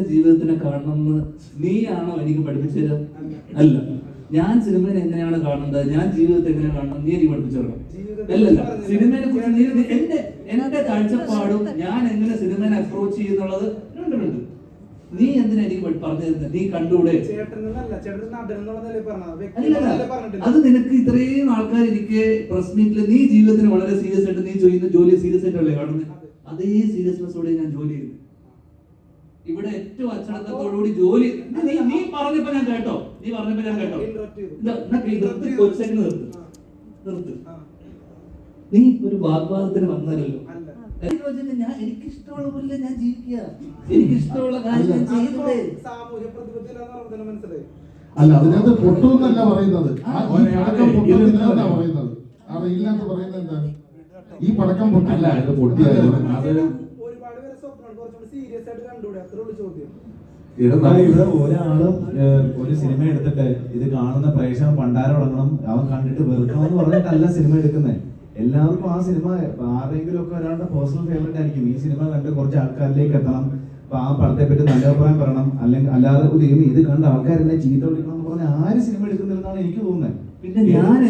എങ്ങനെ ജീവിതത്തിനെ കാണണമെന്ന് നീയാണോ എനിക്ക് പഠിപ്പിച്ചത്? അല്ല. ഞാൻ സിനിമയെ എങ്ങനെയാണ് കാണുന്നത് ഞാൻ ജീവിതത്തെ എങ്ങനെയാണ് കാണുന്നത് നീ എനിക്ക് പഠിപ്പിച്ചു തരണം അല്ലല്ല. സിനിമയെ കുറിച്ച് നീ എന്റെ എന്റെ കാഴ്ചപ്പാടും ഞാൻ എങ്ങനെ സിനിമയെ അപ്രോച്ച് ചെയ്യുന്നുള്ളത് രണ്ടുമുണ്ട് നീ എന്തിനാ എനിക്ക് പറഞ്ഞു തരുന്നത് നീ കണ്ടൂടെ അത് നിനക്ക് ഇത്രയും ആൾക്കാർ എനിക്ക് പ്രസ് മീറ്റിൽ നീ ജീവിതത്തിന് വളരെ സീരിയസ് ആയിട്ട് നീ ചെയ്യുന്ന ജോലി സീരിയസ് ആയിട്ടല്ലേ കാണുന്നത് അതേ സീരിയസ്നെസ്സോടെ ഞാൻ ജോലി ചെയ്യുന്നു. ഇവിടെ ഏറ്റവും അച്ചടക്കത്തോടുകൂടി ജോലി നീ നീ പറഞ്ഞപ്പോ ഞാൻ കേട്ടോ. നീ പറഞ്ഞപ്പോ ഞാൻ കേട്ടോ. നിർത്തി. ഒരു second നിർത്ത്. നിർത്ത്. നീ ഒരു വാഗ്വാദത്തിന് വന്നല്ലോ ഞാൻ എനിക്ക് ഇഷ്ടമുള്ള പോലെ ഞാൻ ജീവിക്കുക. എനിക്ക് ഇഷ്ടമുള്ള കാര്യം ഞാൻ അതിപ്പോ ചെയ്തതേ സാമൂഹ്യ പ്രതിബദ്ധതയില്ലാന്ന് മനസ്സിലായി. അല്ല അതിനകത്ത് പൊട്ടുന്നല്ല പറയുന്നത്. പടക്കം പൊട്ടുന്നില്ല എന്നാ ഇരുന്ന് പറയുന്നത്. എന്താണ്? ഈ പടക്കം പൊട്ടില്ല. പൊട്ടിയാലും അത് സീരിയസ് ആയിട്ട് കണ്ടുകൂടെ അത്രേ ഉള്ളൂ ചോദ്യം ഇടുന്ന ഇവിടെ ഒരാൾ ഒരു സിനിമ എടുത്തിട്ട് ഇത് കാണുന്ന പ്രേക്ഷകൻ പണ്ടാരം ഉടങ്ങണം അവൻ കണ്ടിട്ട് വെറുക്കണം എന്ന് പറഞ്ഞിട്ടല്ല സിനിമ എടുക്കുന്നത് എല്ലാവർക്കും ആ സിനിമ ആരെങ്കിലും ഒക്കെ ഒരാളുടെ പേഴ്സണൽ ഫേവറേറ്റ് ആയിരിക്കും. ഈ സിനിമ കണ്ട് കുറച്ച് ആൾക്കാരിലേക്ക് എത്തണം. അപ്പൊ ആ പടത്തെ പറ്റി നല്ല അഭിപ്രായം പറയണം. അല്ലെങ്കിൽ അല്ലാതെ ഒരു ഇത് കണ്ട ആൾക്കാരെന്നെ ചീത്ത വിളിക്കണം എന്ന് പറഞ്ഞ ആര് സിനിമ എടുക്കുന്നില്ലെന്നാണ് എനിക്ക് തോന്നുന്നത്. പിന്നെ ഞാൻ